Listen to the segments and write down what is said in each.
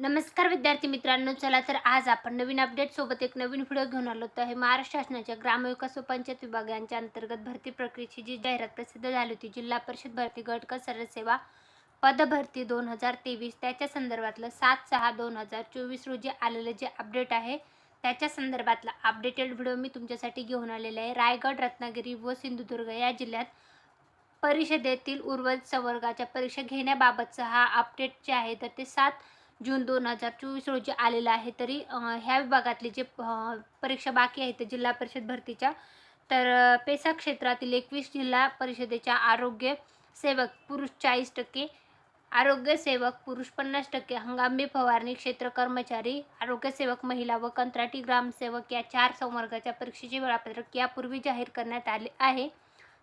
नमस्कार विद्यार्थी मित्रांनो चला तर आज आपण नवीन अपडेट सोबत एक नवीन व्हिडिओ घेऊन आलो. तर आहे महाराष्ट्र शासनाच्या ग्रामविकास व पंचायत विभाग यांच्या अंतर्गत भरती प्रक्रियेची जी जाहिरात प्रसिद्ध झाली होती जिल्हा परिषद भरती गटकर सरसेवा सेवा पदभरती दोन हजार तेवीस त्याच्या संदर्भातलं सात सहा दोन हजार चोवीस रोजी आलेलं जे अपडेट आहे त्याच्या संदर्भातला अपडेटेड व्हिडिओ मी तुमच्यासाठी घेऊन आलेला आहे. रायगड रत्नागिरी व सिंधुदुर्ग या जिल्ह्यात परिषदेतील उर्वरित संवर्गाच्या परीक्षा घेण्याबाबतचा हा अपडेट जे आहे तर ते सात जून दोन हजार चोवीस रोजी आलेला आहे. तरी ह्या विभागातली जे परीक्षा बाकी आहेत जिल्हा परिषद भरतीच्या तर पेसा क्षेत्रातील एकवीस जिल्हा परिषदेच्या आरोग्य सेवक पुरुष चाळीस टक्के आरोग्य सेवक पुरुष पन्नास टक्के हंगामी फवारणी क्षेत्र कर्मचारी आरोग्य सेवक महिला व कंत्राटी ग्रामसेवक या चार संवर्गाच्या परीक्षेचे वेळापत्रक यापूर्वी जाहीर करण्यात आले आहे.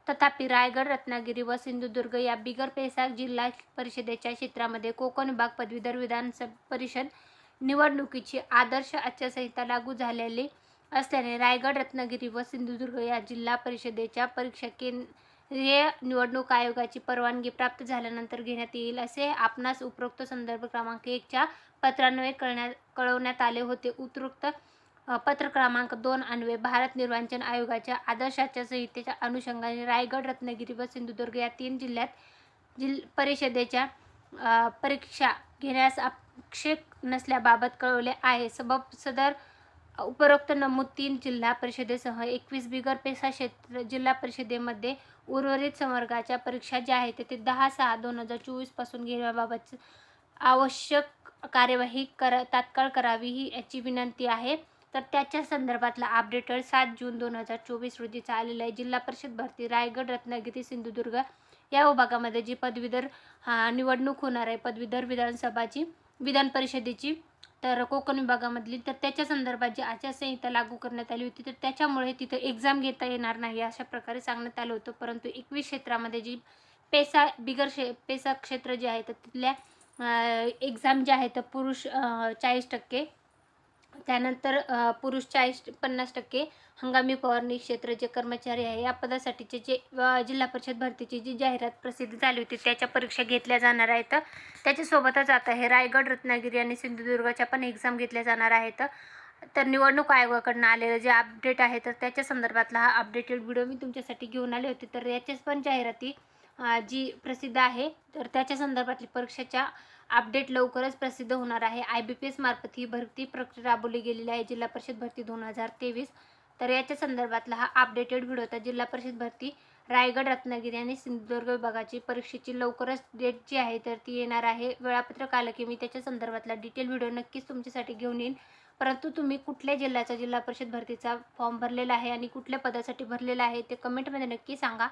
तथापि रायगड रत्नागिरी व सिंधुदुर्ग या बिगर पेसा जिल्हा परिषदेच्या क्षेत्रामध्ये कोकण विभाग पदवीधर विधानसभा परिषद निवडणुकीची आदर्श आचारसंहिता लागू झालेली असल्याने रायगड रत्नागिरी व सिंधुदुर्ग या जिल्हा परिषदेच्या परीक्षा केंद्रीय निवडणूक आयोगाची परवानगी प्राप्त झाल्यानंतर घेण्यात येईल असे आपणास उपरोक्त संदर्भ क्रमांक एकच्या पत्रान्वये कळण्यात कळवण्यात आले होते. उपरोक्त पत्र क्रमांक दोन अन्वये भारत निर्वाचन आयोगाच्या आदर्शाच्या संहितेच्या अनुषंगाने रायगड रत्नागिरी व सिंधुदुर्ग या तीन जिल्ह्यात जिल परिषदेच्या परीक्षा घेण्यास आक्षेप नसल्याबाबत कळवले आहे. सबब सदर उपरोक्त नमूद तीन जिल्हा परिषदेसह एकवीस बिगर पेसा क्षेत्र जिल्हा परिषदेमध्ये उर्वरित संवर्गाच्या परीक्षा ज्या आहेत ते दहा सहा दोन हजार चोवीसपासून घेण्याबाबत आवश्यक कार्यवाही कर तात्काळ करावी ही याची विनंती आहे. तर त्याच्या संदर्भातला अपडेटेड सात जून दोन हजार चोवीस रोजीचा आलेला आहे. जिल्हा परिषद भरती रायगड रत्नागिरी सिंधुदुर्ग या विभागामध्ये जी पदवीधर हा निवडणूक होणार आहे. पदवीधर विधानसभाची विधान परिषदेची तर कोकण विभागामधली. तर त्याच्या संदर्भात जी आचारसंहिता लागू करण्यात आली होती तर त्याच्यामुळे तिथं एक्झाम घेता येणार नाही अशा प्रकारे सांगण्यात आलं होतं. परंतु एकवीस क्षेत्रामध्ये जी पेसा बिगर शे पेसा क्षेत्र जे आहे तर तिथल्या एक्झाम जे आहे तर पुरुष चाळीस टक्के त्यानंतर पुरुष चाळीस पन्नास टक्के हंगामी फवारणी क्षेत्र जे कर्मचारी आहे या पदासाठीचे जे जिल्हा परिषद भरतीची जी जाहिरात प्रसिद्ध झाली होती त्याच्या परीक्षा घेतल्या जाणार आहेत. त्याच्यासोबतच आता हे रायगड रत्नागिरी आणि सिंधुदुर्गाच्या पण एक्झाम घेतल्या जाणार आहेत. तर निवडणूक आयोगाकडनं आलेलं जे अपडेट आहे तर त्याच्या संदर्भातला हा अपडेटेड व्हिडिओ मी तुमच्यासाठी घेऊन आले होते. तर याच्याच पण जाहिराती जी प्रसिद्ध आहे तर त्याच्या संदर्भातली परीक्षेच्या अपडेट लवकरच प्रसिद्ध होणार आहे. आय बी पी एस मार्फत ही भरती प्रक्रिया राबवली गेलेली आहे. जिल्हा परिषद भरती दोन हजार तेवीस. तर याच्या संदर्भातला हा अपडेटेड व्हिडिओ होता. जिल्हा परिषद भरती रायगड रत्नागिरी आणि सिंधुदुर्ग विभागाची परीक्षेची लवकरच डेट जी आहे तर ती येणार आहे. वेळापत्रक आलं की मी त्याच्या संदर्भातला डिटेल व्हिडिओ नक्कीच तुमच्यासाठी घेऊन येईन. परंतु तुम्ही कुठल्या जिल्ह्याचा जिल्हा परिषद भरतीचा फॉर्म भरलेला आहे आणि कुठल्या पदासाठी भरलेला आहे ते कमेंटमध्ये नक्की सांगा.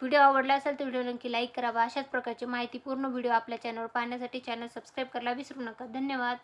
व्हिडिओ आवडला असेल तर व्हिडिओ नक्की लाईक करावा अशाच प्रकारची माहितीपूर्ण व्हिडिओ आपल्या चॅनलवर पाहण्यासाठी चॅनल सबस्क्राईब करायला विसरू नका. धन्यवाद.